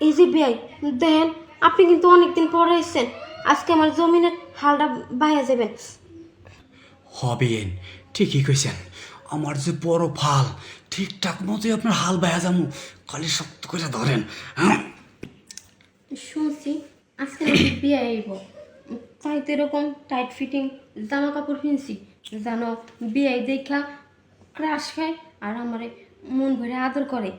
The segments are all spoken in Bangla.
এই যে বিয়াই। দেখেন আপনি কিন্তু অনেকদিন পরে এসেছেন। আজকে আমার জমিনের হালটা বাইরে যাবেন হবেন ঠিকই কইছেন। আমার যে বড় ফাল ঠিকঠাক মতোই আপনার হাল বাইয়া যামু খালি শক্ত করে ধরেন হ্যাঁ? শুনছি আজকে নাকি বিয়ে আইব তাই তো এরকম টাইট ফিটিং জামা কাপড় কিনছি যেন বিয়ে দেখা ক্রাশ খায় আর আমারে মন ভরে আদর করে।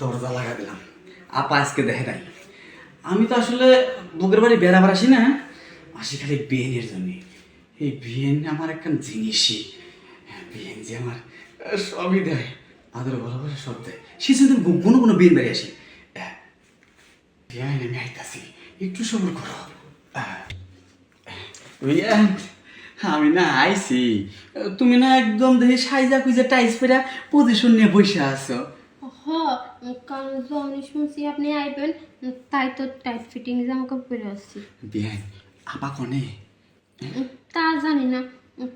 দরজা লাগা দিলাম। আপা আজকে দেখে নাই। আমি তো আসলে বুকের বাড়ি বেড়াবার আসি না আসি খালি বিয়েনের জন্য। এই বিয়েন আমার একটা জিনিসই। হ্যাঁ, বিয়েন যে আমার সবই দেয়। আদর ভালোবাসা সব দেয়। সে যদি কোনো কোনো বিয়েন বাড়ি আসি। বিয়ে আমি আইতাছি। একটু সবর করো। আমি না আইছি। তুমি না একদম দেখি সাইজা কুইজা টাইস পেরা পজিশন নিয়ে বসে আছো। কারণ যখন শুনছি আপনি আইবেন তাই তো টাইট ফিটিং জামা কাপড় পরে আসছি। আপা কনে? তা জানি না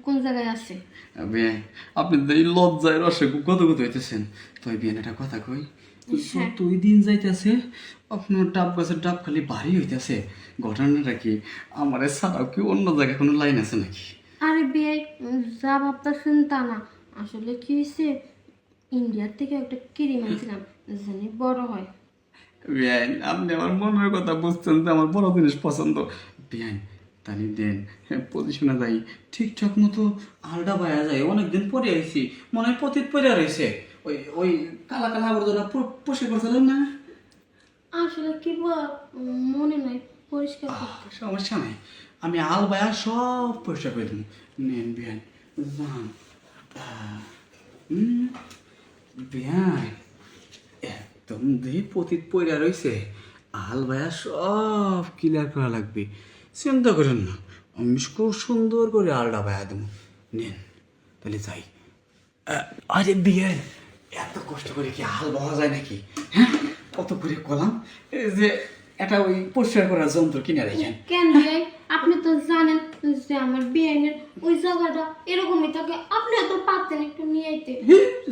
কোন জায়গায় আছে? আপনি তো এই লজ্জায় রসে কত কত হইতেছেন। একটা কথা কই? তুই দিন যাইতেছে আপনার ডাব গাছের ডাব খালি ভারী হইতেছে। ঘটনাটা কি? আমার ছাড়াও কি অন্য জায়গায় কোনো লাইন আছে নাকি? আরে বিয়ে যা ভাবতেছেন তা না। আসলে কি হয়েছে ইন্ডিয়ার থেকে একটা কিরিম আনছিলাম। জানি বড় হয়। বিয়ান আপনি আমার মনের কথা বুঝছেন যে আমার বড় জিনিস পছন্দ। বিয়ান তালি দেন পজিশনে যাই। ঠিকঠাক মতো আলডা বায়া যায়। অনেকদিন পরে আইছি। মনে হয় পতিত পরে রয়েছে। ওই ওই কালা কালা আবর্জনা পরিষ্কার করছিলেন না? আসলে কি মনে নাই পরিষ্কার সমস্যা নাই। আমি আল বায়া সব পরিষ্কার করে দেবো। নেন বিয়ান যান। হুম, বিয়ান একদম দেহি পতিত পইরা রইছে। আল বায়া সব ক্লিয়ার করা লাগবে। চিন্তা করেন না, আমি খুব সুন্দর করে আলডা বায়া দেবো। নেন, তাহলে যাই। আরে বিয়ান এত কষ্ট করে কি হাল বাওয়া যায় নাকি? হ্যাঁ কত করে কলাম? যে, এটা ওই পরিষ্কার করার যন্ত্র কিনে রেখেন। কেন যে আমার বিয়েনের ওই জায়গাটা এরকমই থাকে। আপনি তো পারতেন একটু নিয়ে আইতে।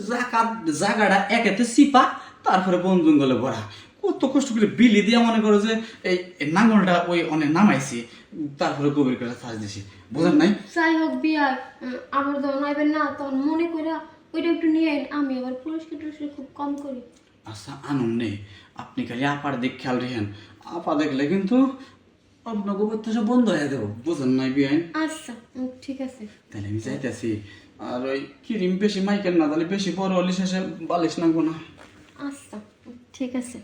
জাগা জাগাটা একেতে চিপা তারপরে বন জঙ্গলে ভরা। কত কষ্ট করে বিলি দিয়ে মনে করো যে এই নাঙ্গলটা ওই অনেক নামাইছি তারপরে গভীর করে চার্জ দিছি। বোঝেন নাই? যাই হোক বিয়ে আবার যখন আইবেন না তখন মনে করে ওইটা একটু নিয়ে আইন। আমি আবার পরিষ্কার টরিষ্কার খুব কম করি। আচ্ছা আনন্দ নেই আপনি খালি আপার দিক খেয়াল রেখেন। আপা দেখলে কিন্তু বন্ধ হয়ে দেবো বুঝেন নাই বিআইন আচ্ছা উম, ঠিক আছে। তাহলে আমি যাইতেছি। আর ওই ক্রিম বেশি মাইকেল না তাহলে বেশি বড় হলে শেষে বালিশ নাগবো না। আচ্ছা ঠিক আছে।